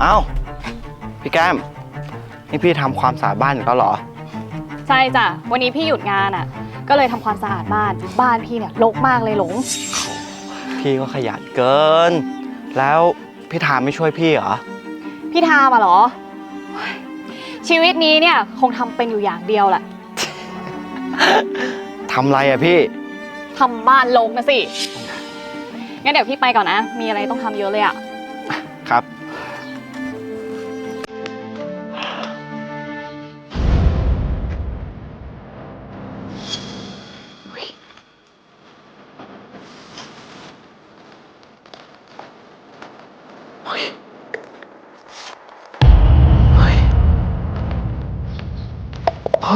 เอ้าพี่แก้ม นี่พี่ทำความสะอาดบ้านอีกแล้วเหรอ ใช่จ้ะ วันนี้พี่หยุดงานอะ ก็เลยทำความสะอาดบ้าน บ้านพี่เนี่ยรกมากเลยหลง พี่ก็ขยันเกิน แล้วพี่ทามไม่ช่วยพี่เหรอ พี่ทามาเหรอ ชีวิตนี้เนี่ยคงทำเป็นอยู่อย่างเดียวแหละทำไรอะพี่ ทำบ้านรกนะสิ งั้นเดี๋ยวพี่ไปก่อนนะ มีอะไรต้องทำเยอะเลยอะ ครับ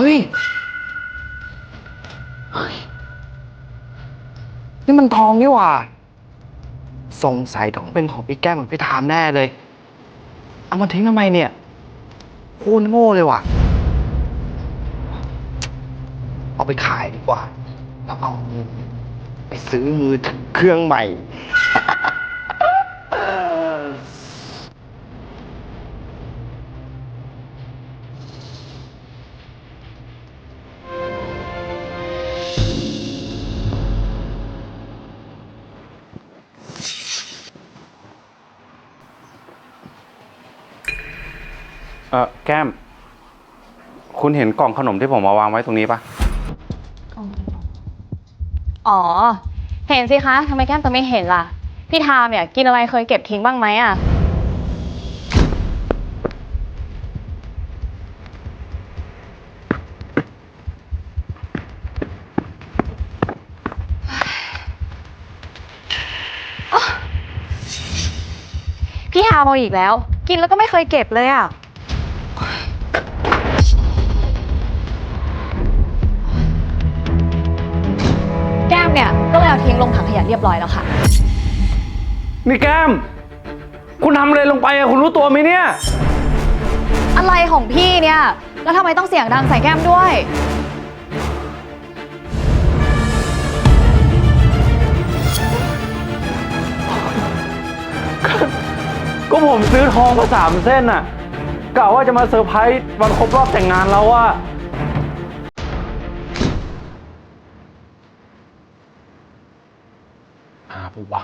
ฮ้ย เฮ้ย นี่มันทองนี่หว่า สงสัยต้องเป็นของพี่แก้มกับพี่ทามแน่เลย เอามาทิ้งทำไมเนี่ยโคตรโง่เลยว่ะ เอาไปขายดีกว่า แล้วเอาเงินไปซื้อมือถือเครื่องใหม่ เออแก้ม คุณเห็นกล่องขนมที่ผมมาวางไว้ตรงนี้ปะอ๋อ เห็นสิคะทำไมแก้มจะไม่เห็นล่ะ พี่ทามเนี่ยกินอะไรเคยเก็บทิ้งบ้างไหมอะ พี่ทามเอาอีกแล้ว กินแล้วก็ไม่เคยเก็บเลยอะ เรียบร้อยแล้วค่ะ นี่แก้ม คุณทำอะไรลงไปอะคุณรู้ตัวไหมเนี่ย อะไรของพี่เนี่ย แล้วทำไมต้องเสียงดังใส่แก้มด้วย ก็ผมซื้อทองมาสามเส้นอะกะว่าจะมาเซอร์ไพรส์วันครบรอบแต่งงานเราอะหา ปุ๊บ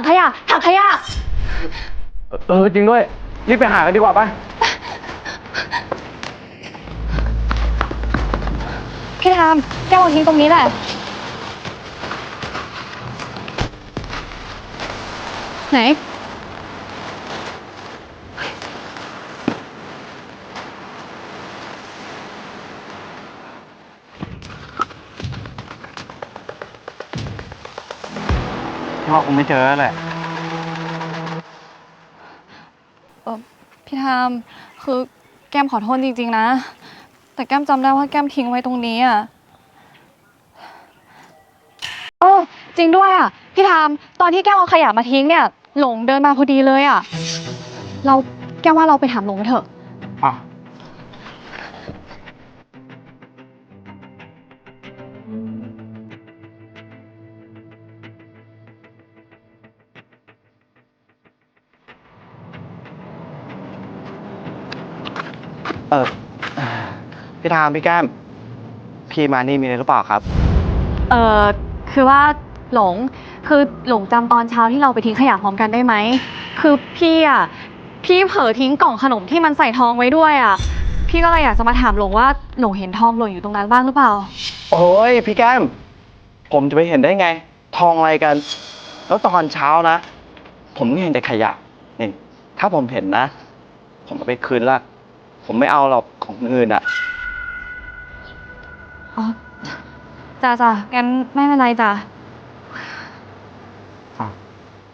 งขยะถังขยะ เออจริงด้วยรีบไปหากันดีกว่าไปพี่ทามแก้วเอาทิ้งตรงนี้แหละ ไหน ว่าคงไม่เจอแล้วแหละ เออพี่ทามคือแก้มขอโทษจริง ๆ นะ แต่แก้มจำได้ว่าแก้มทิ้งไว้ตรงนี้อะเออจริงด้วยอะ พี่ทามตอนที่แก้มเอาขยะมาทิ้งเนี่ย หลงเดินมาพอดีเลยอะ เราแก้มว่าเราไปถามหลงกันเถอะอะ เออพี่ทามพี่แก้ม พี่มานี่มีอะไรหรือเปล่าครับ เออคือว่าหลง คือหลงจำตอนเช้าที่เราไปทิ้งขยะพร้อมกันได้ไหม คือพี่อะ พี่เผลอทิ้งกล่องขนมที่มันใส่ทองไว้ด้วยอะ พี่ก็เลยอยากจะมาถามหลงว่าหลงเห็นทองหล่นอยู่ตรงนั้นบ้างหรือเปล่า โอ้ยพี่แก้ม ผมจะไปเห็นได้ไง ทองอะไรกัน แล้วตอนเช้านะ ผมก็เห็นแต่ขยะนี่ถ้าผมเห็นนะ ผมเอาไปคืนละ ผมไม่เอาหรอกของอื่นอะอ๋อจ้าจ้างั้นไม่เป็นไรจ้ะ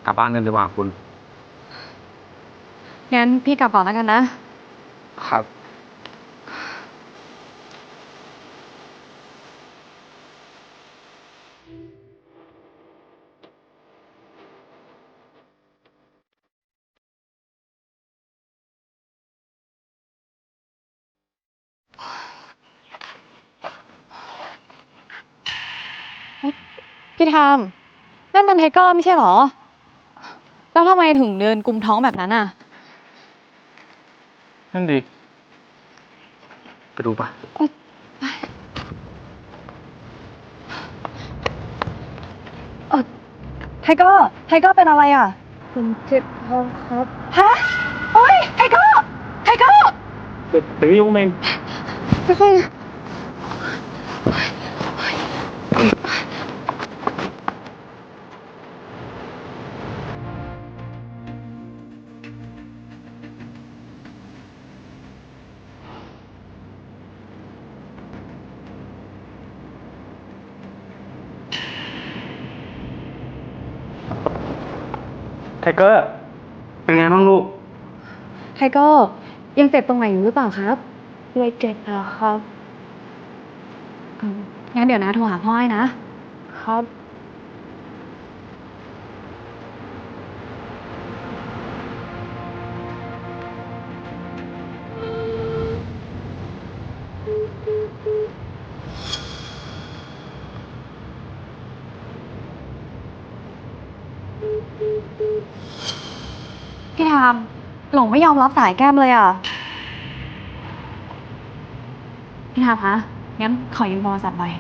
กลับบ้านกันดีกว่าคุณ งั้นพี่กลับก่อนแล้วกันนะ ครับ พี่ทามนั่นมันไทเกอร์ไม่ใช่เหรอ แล้วทำไมถึงเดินกุมท้องแบบนั้นอะ นั่นดีไปดูปะเออไทเกอร์ไทเกอร์เป็นอะไรอะ ผมเจ็บท้องครับ ฮะโอ้ยไทเกอร์ไทเกอร์เดี๋ยวเดี๋ยวยุ่งเองไทเกอร์เป็นไงบ้างลูก ไทเกอร์ยังเจ็บตรงไหนอยู่หรือเปล่าครับไม่เจ็บแล้วครับ อืมงั้นเดี๋ยวนะโทรหาพ่อให้นะ ครับ พี่ทามหลงไม่ยอมรับสายแก้มเลยอะ พี่ทามคะงั้นขอยืมโทรศัพท์หน่อย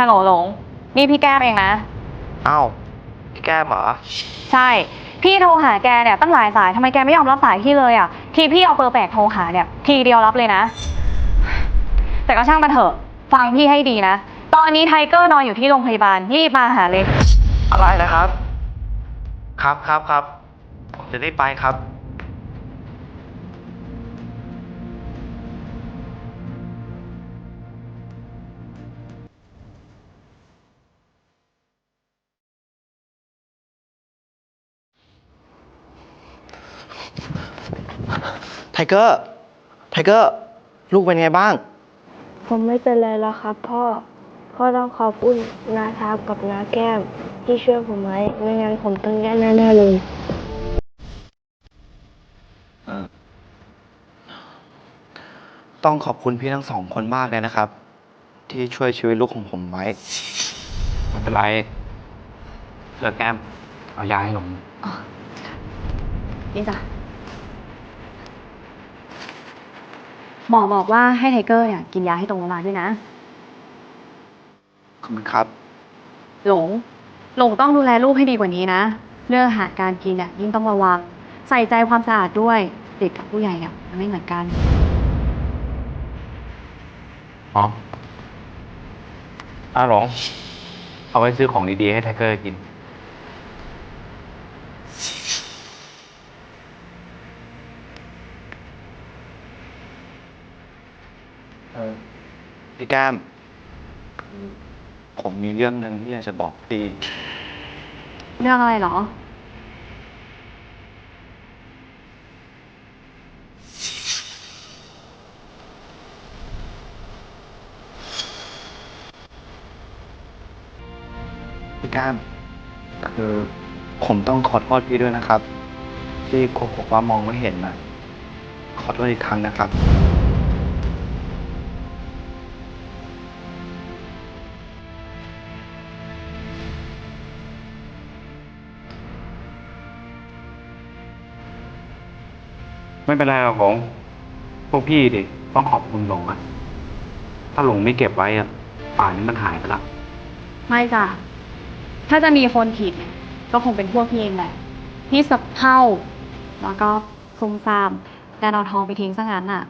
ฮัลโหลหลง นี่พี่แก้มเองนะอ้าวพี่แก้มเหรอ ใช่ พี่โทรหาแกเนี่ยตั้งหลายสายทำไมแกไม่ยอมรับสายพี่เลยอะ ทีพี่เอาเบอร์แปลกโทรหาเนี่ย ทีเดียวรับเลยนะ แต่ก็ช่างมันเถอะ ฟังพี่ให้ดีนะ ตอนนี้ไทเกอร์นอนอยู่ที่โรงพยาบาลรีบมาหาเลย อะไรนะครับ ครับครับครับผมจะได้ไปครับ เกอร์ ไทเกอร์ ลูกเป็นไงบ้าง ผมไม่เป็นไรแล้วครับ พ่อ พ่อต้องขอบคุณนาทามกับนาแก้ม ที่ช่วยผมไว้ไม่งั้นผมต้องแย่แน่ๆเลย ต้องขอบคุณพี่ทั้งสองคนมากเลยนะครับ ที่ช่วยชีวิตลูกของผมไว้ ไม่เป็นไรเลิกแก้มเอายาให้หลง นี่จ้ะ หมอบอกว่าให้ไทเกอร์เนี่ยกินยาให้ตรงเวลาด้วยนะ ขอบคุณครับ หลง หลงต้องดูแลลูกให้ดีกว่านี้นะ เรื่องอาหารการกินเนี่ยยิ่งต้องระวัง ใส่ใจความสะอาดด้วย เด็กกับผู้ใหญ่เนี่ยมันไม่เหมือนกัน อ๋ออ้าวหลง เอาไว้ซื้อของดีๆให้ไทเกอร์กิน เออพี่ แก้ม ผมมีเรื่องหนึ่งที่อยากจะบอกพี่ เรื่องอะไรเหรอ พี่แก้มคือผมต้องขอโทษพี่ด้วยนะครับ ที่โกหกว่ามองไม่เห็นนะขอโทษอีกครั้งนะครับ ไม่เป็นไรหรอกหลงพวกพี่ดิต้องขอบคุณหลงอะถ้าหลงไม่เก็บไว้อะป่านนี้มันหายไปละไม่จ้ะ ถ้าจะมีคนผิด ก็คงเป็นพวกพี่เองแหละที่สับเท่า แล้วก็ซุ่มซ่ามแต่เอาทองไปทิ้งซะงั้นอะ